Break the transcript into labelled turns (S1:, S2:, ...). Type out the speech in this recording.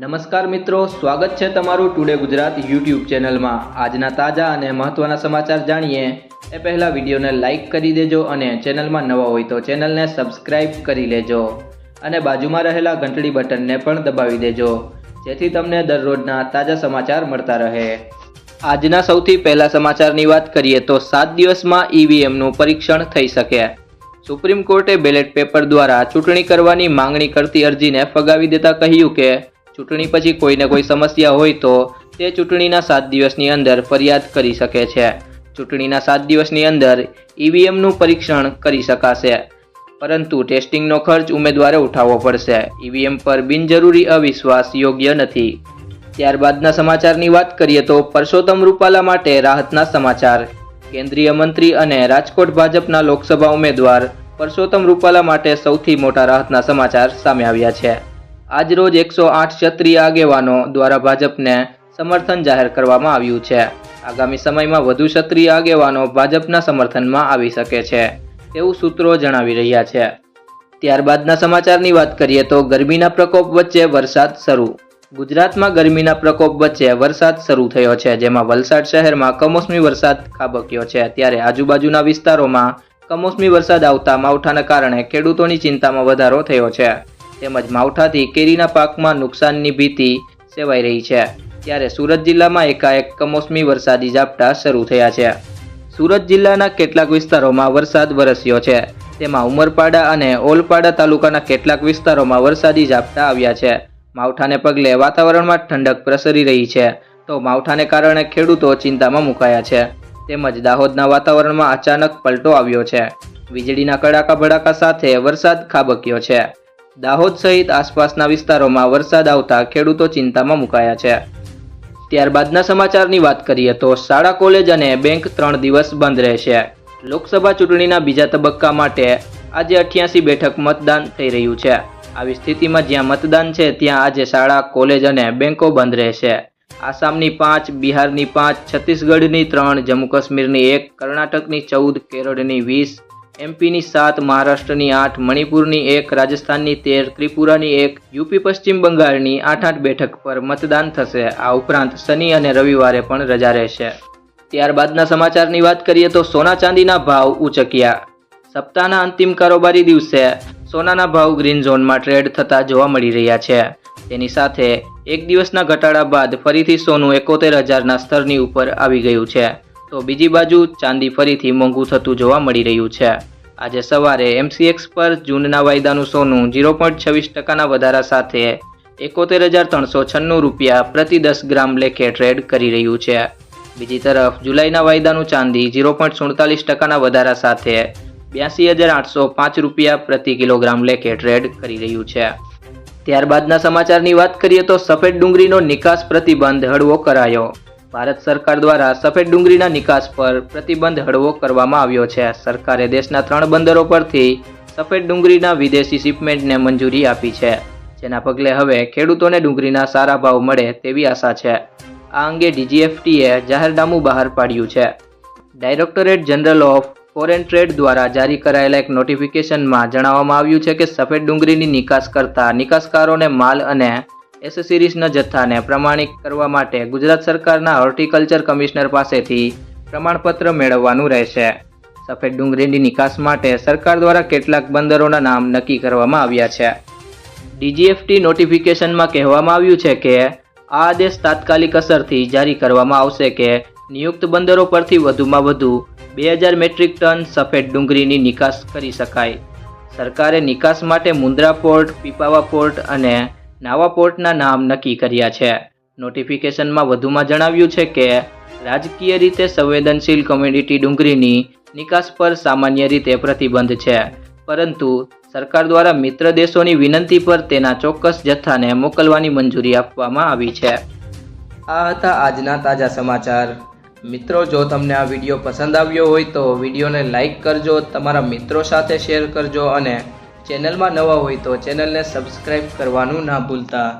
S1: નમસ્કાર મિત્રો, સ્વાગત છે તમારું ટુડે ગુજરાત યુટ્યુબ ચેનલમાં. આજના તાજા અને મહત્ત્વના સમાચાર જાણીએ. એ પહેલાં વિડીયોને લાઇક કરી દેજો અને ચેનલમાં નવા હોય તો ચેનલને સબસ્ક્રાઇબ કરી લેજો. અને બાજુમાં રહેલા ઘંટડી બટનને પણ દબાવી દેજો, જેથી તમને દરરોજના તાજા સમાચાર મળતા રહે. આજના સૌથી પહેલા સમાચારની વાત કરીએ તો સાત દિવસમાં ઈવીએમનું પરીક્ષણ થઈ શકે. સુપ્રીમ કોર્ટે બેલેટ પેપર દ્વારા ચૂંટણી કરવાની માંગણી કરતી અરજીને ફગાવી દેતા કહ્યું કે ચૂંટણી પછી કોઈને કોઈ સમસ્યા હોય તો તે ચૂંટણીના સાત દિવસની અંદર ફરિયાદ કરી શકે છે. ચૂંટણીના સાત દિવસની અંદર ઈવીએમનું પરીક્ષણ કરી શકાશે. પરંતુ ટેસ્ટિંગનો ખર્ચ ઉમેદવારે ઉઠાવવો પડશે. ઈવીએમ પર બિનજરૂરી અવિશ્વાસ યોગ્ય નથી. ત્યારબાદના સમાચારની વાત કરીએ તો પરસોત્તમ રૂપાલા માટે રાહતના સમાચાર. કેન્દ્રીય મંત્રી અને રાજકોટ ભાજપના લોકસભા ઉમેદવાર પરસોત્તમ રૂપાલા માટે સૌથી મોટા રાહતના સમાચાર સામે આવ્યા છે. આજરોજ એકસો આઠ ક્ષત્રિય આગેવાનો દ્વારા ભાજપને સમર્થન જાહેર કરવામાં આવ્યું છે. આગામી સમયમાં વધુ ક્ષત્રિય આગેવાનો ભાજપના સમર્થનમાં આવી શકે છે, તેવું સૂત્રો જણાવી રહ્યા છે. ત્યારબાદના સમાચારની વાત કરીએ તો ગરમીના પ્રકોપ વચ્ચે વરસાદ શરૂ. ગુજરાતમાં ગરમીના પ્રકોપ વચ્ચે વરસાદ શરૂ થયો છે, જેમાં વલસાડ શહેરમાં કમોસમી વરસાદ ખાબક્યો છે. ત્યારે આજુબાજુના વિસ્તારોમાં કમોસમી વરસાદ આવતા માવઠાના કારણે ખેડૂતોની ચિંતામાં વધારો થયો છે. તેમજ માવઠાથી કેરીના પાકમાં નુકસાનની ભીતિ સેવાઈ રહી છે. ત્યારે સુરત જિલ્લામાં એકાએક કમોસમી વરસાદી ઝાપટા શરૂ થયા છે. સુરત જિલ્લાના કેટલાક વિસ્તારોમાં વરસાદ વરસ્યો છે. તેમાં ઉમરપાડા અને ઓલપાડા તાલુકાના કેટલાક વિસ્તારોમાં વરસાદી ઝાપટા આવ્યા છે. માવઠાને પગલે વાતાવરણમાં ઠંડક પ્રસરી રહી છે. તો માવઠાને કારણે ખેડૂતો ચિંતામાં મુકાયા છે. તેમજ દાહોદના વાતાવરણમાં અચાનક પલટો આવ્યો છે. વીજળીના કડાકા ભડાકા સાથે વરસાદ ખાબક્યો છે. દાહોદ સહિત આસપાસના વિસ્તારોમાં વરસાદ આવતા ખેડૂતો ચિંતામાં મુકાયા છે. ત્યારબાદના સમાચારની વાત કરીએ તો શાળા, કોલેજ અને બેંક ત્રણ દિવસ બંધ રહેશે. લોકસભા ચૂંટણીના બીજા તબક્કા માટે આજે અઠ્યાસી બેઠક મતદાન થઈ રહ્યું છે. આવી સ્થિતિમાં જ્યાં મતદાન છે, ત્યાં આજે શાળા, કોલેજ અને બેંકો બંધ રહેશે. આસામની પાંચ, બિહારની પાંચ, છત્તીસગઢની ત્રણ, જમ્મુ કાશ્મીરની એક, કર્ણાટકની ચૌદ, કેરળની વીસ એમપીની સાત, મહારાષ્ટ્રની આઠ, મણિપુરની એક, રાજસ્થાનની તેર, ત્રિપુરાની એક, યુપી, પશ્ચિમ બંગાળની આઠ આઠ બેઠક પર મતદાન થશે. આ ઉપરાંત શનિ અને રવિવારે પણ રજા રહેશે. ત્યારબાદના સમાચારની વાત કરીએ તો સોના ચાંદીના ભાવ ઉચક્યા. સપ્તાહના અંતિમ કારોબારી દિવસે સોનાના ભાવ ગ્રીન ઝોનમાં ટ્રેડ થતા જોવા મળી રહ્યા છે. તેની સાથે એક દિવસના ઘટાડા બાદ ફરીથી સોનું એકોતેર હજારના સ્તરની ઉપર આવી ગયું છે. તો બીજી બાજુ ચાંદી ફરીથી મોંઘું થતું જોવા મળી રહ્યું છે. આજે સવારે એમસીએક્સ પર જૂનના વાયદાનું સોનું ઝીરો પોઈન્ટ છવ્વીસ ટકાના વધારા સાથે એકોતેર હજાર ત્રણસો છન્નું રૂપિયા પ્રતિ દસ ગ્રામ લેખે ટ્રેડ કરી રહ્યું છે. બીજી તરફ, જુલાઈના વાયદાનું ચાંદી ઝીરો પોઈન્ટ સુડતાલીસ ટકાના વધારા સાથે બ્યાસી હજાર આઠસો પાંચ રૂપિયા પ્રતિ કિલોગ્રામ લેખે ટ્રેડ કરી રહ્યું છે. ત્યારબાદના સમાચારની વાત કરીએ તો સફેદ ડુંગળીનો નિકાસ પ્રતિબંધ હળવો કરાયો. ભારત સરકાર દ્વારા સફેદ ડુંગળીના નિકાસ પર પ્રતિબંધ હળવો કરવામાં આવ્યો છે. સરકારે દેશના ત્રણ બંદરો પરથી સફેદ ડુંગળીના વિદેશી શિપમેન્ટને મંજૂરી આપી છે. જેના પગલે હવે ખેડૂતોને ડુંગળીના સારા ભાવ મળે તેવી આશા છે. આ અંગે ડીજીએફટીએ જાહેરનામું બહાર પાડ્યું છે. Directorate general of foreign trade દ્વારા જારી કરાયેલા એક નોટિફિકેશનમાં જણાવવામાં આવ્યું છે કે સફેદ ડુંગળીની નિકાસ કરતા નિકાસકારોને માલ અને એસેસરીઝના જથ્થાને પ્રમાણિત કરવા માટે ગુજરાત સરકારના હોર્ટિકલ્ચર કમિશનર પાસેથી પ્રમાણપત્ર મેળવવાનું રહેશે. સફેદ ડુંગળીની નિકાસ માટે સરકાર દ્વારા કેટલાક બંદરોના નામ નક્કી કરવામાં આવ્યા છે. ડીજીએફટી નોટિફિકેશનમાં કહેવામાં આવ્યું છે કે, આ આદેશ તાત્કાલિક અસરથી જારી કરવામાં આવશે કે, નિયુક્ત બંદરો પરથી વધુમાં વધુ બે હજાર મેટ્રિક ટન સફેદ ડુંગળીની નિકાસ કરી શકાય. સરકારે નિકાસ માટે મુન્દ્રા પોર્ટ, પીપાવા પોર્ટ અને નાવા પોર્ટના નામ નક્કી કર્યા છે. નોટિફિકેશનમાં વધુમાં જણાવ્યું છે કે, રાજકીય રીતે સંવેદનશીલ કોમ્યુનિટી ડુંગળીની નિકાસ પર સામાન્ય રીતે પ્રતિબંધ છે. પરંતુ, સરકાર દ્વારા મિત્ર દેશોની વિનંતી પર તેના ચોક્કસ જથ્થાને મોકલવાની મંજૂરી આપવામાં આવી છે. આ હતા આજના તાજા સમાચાર. મિત્રો, જો તમને આ વીડિયો પસંદ આવ્યો હોય તો વિડીયોને લાઇક કરજો, તમારા મિત્રો સાથે શેર કરજો અને ચેનલમાં નવા હોય તો ચેનલને સબસ્ક્રાઈબ કરવાનું ના ભૂલતા.